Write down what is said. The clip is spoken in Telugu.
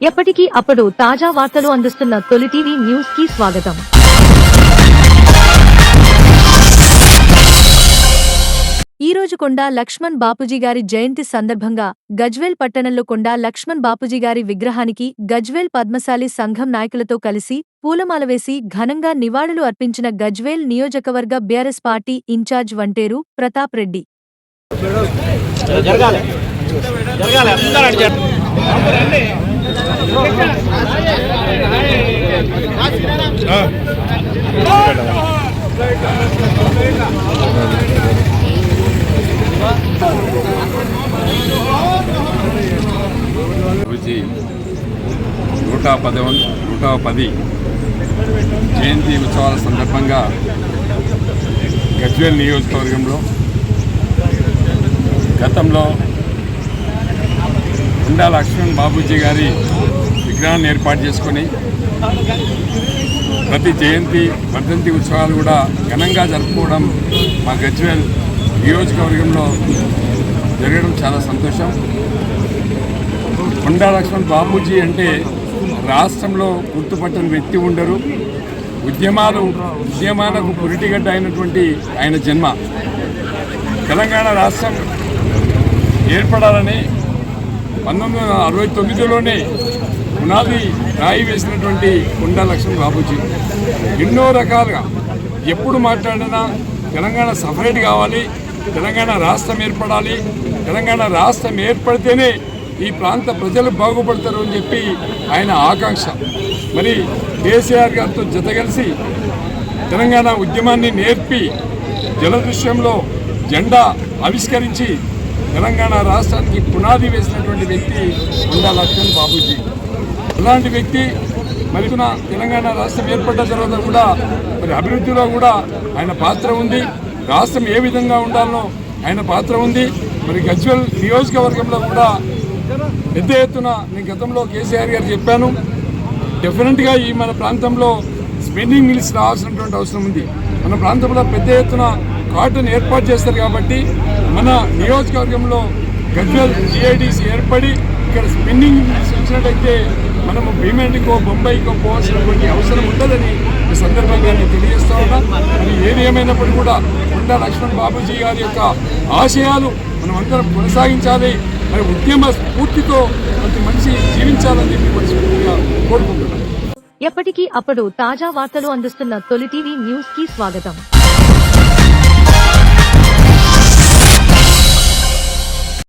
ఎప్పటికీ అప్పుడు తాజా వార్తలు అందిస్తున్న తొలి టీవీ న్యూస్కి స్వాగతం. ఈ రోజు కొండా లక్ష్మణ్ బాపూజీ గారి జయంతి సందర్భంగా గజ్వేల్ పట్టణంలో కొండా లక్ష్మణ్ బాపూజీ గారి విగ్రహానికి గజ్వేల్ పద్మశాలి సంఘం నాయకులతో కలిసి పూలమాల వేసి ఘనంగా నివాళులు అర్పించిన గజ్వేల్ నియోజకవర్గ BRS party incharge Vanteru Pratap Reddy. జరగాలి. జరగాలి. నూట పదవ నూట పది జయంతి ఉత్సవాల సందర్భంగా గజ్వేల్ నియోజకవర్గంలో గతంలో ఉండా లక్ష్మణ్ బాబూజీ గారి విగ్రహాన్ని ఏర్పాటు చేసుకొని ప్రతి జయంతి వర్ధంతి ఉత్సవాలు కూడా ఘనంగా జరుపుకోవడం మా గజ్వేల్ నియోజకవర్గంలో జరగడం చాలా సంతోషం. కొండా లక్ష్మణ్ బాబూజీ అంటే రాష్ట్రంలో గుర్తుపట్టని వ్యక్తి ఉండరు. ఉద్యమాలు ఉద్యమాలకు పురిటిగడ్డ అయినటువంటి ఆయన జన్మ. తెలంగాణ రాష్ట్రం ఏర్పడాలని పంతొమ్మిది వందల అరవై తొమ్మిదిలోనే పునాది రాయి వేసినటువంటి కొండా లక్ష్మణ్ బాబూజీ. ఎన్నో రకాలుగా ఎప్పుడు మాట్లాడినా తెలంగాణ సపరేట్ కావాలి తెలంగాణ రాష్ట్రం ఏర్పడాలి తెలంగాణ రాష్ట్రం ఏర్పడితేనే ఈ ప్రాంత ప్రజలు బాగుపడతారు అని చెప్పి ఆయన ఆకాంక్ష. మరి కేసీఆర్ గారితో జత కలిసి తెలంగాణ ఉద్యమాన్ని నేర్పి జలదృశ్యంలో జెండా ఆవిష్కరించి తెలంగాణ రాష్ట్రానికి పునాది వేసినటువంటి వ్యక్తి కొండా లక్ష్మణ్ బాబూజీ. అలాంటి వ్యక్తి మరి తెలంగాణ రాష్ట్రం ఏర్పడ్డ తర్వాత కూడా మరి అభివృద్ధిలో కూడా ఆయన పాత్ర ఉంది. రాష్ట్రం ఏ విధంగా ఉండాలో ఆయన పాత్ర ఉంది. మరి గజ్వల్ నియోజకవర్గంలో కూడా పెద్ద ఎత్తున నేను గతంలో కేసీఆర్ గారు చెప్పాను డెఫినెట్గా ఈ మన ప్రాంతంలో స్పెండింగ్ మిల్స్ రావాల్సినటువంటి అవసరం ఉంది. మన ప్రాంతంలో పెద్ద ఎత్తున కాటన్ ఏర్పాటు చేస్తారు కాబట్టి మన నియోజకవర్గంలో గజ్వల్ జిఐడిసి ఏర్పడి ఇక్కడ స్పిన్నింగ్ మిల్స్ వచ్చినట్టయితే మనము భీమెండికో బొంబాయికో పోవాల్సినటువంటి అవసరం ఉండదని ఈ సందర్భంగా నేను తెలియజేస్తా ఉన్నా. మరి ఏది ఏమైనప్పటికీ కూడా కొండా లక్ష్మణ్ బాబూజీ గారి యొక్క ఆశయాలు మనం అందరం కొనసాగించాలి. మరి ఉద్యమ స్ఫూర్తితో ప్రతి మనిషి జీవించాలని చెప్పి మనస్ఫూర్తిగా కోరుకుంటున్నాను. ఎప్పటికీ అప్పుడు తాజా వార్తలు అందిస్తున్న తొలి టీవీ న్యూస్కి స్వాగతం.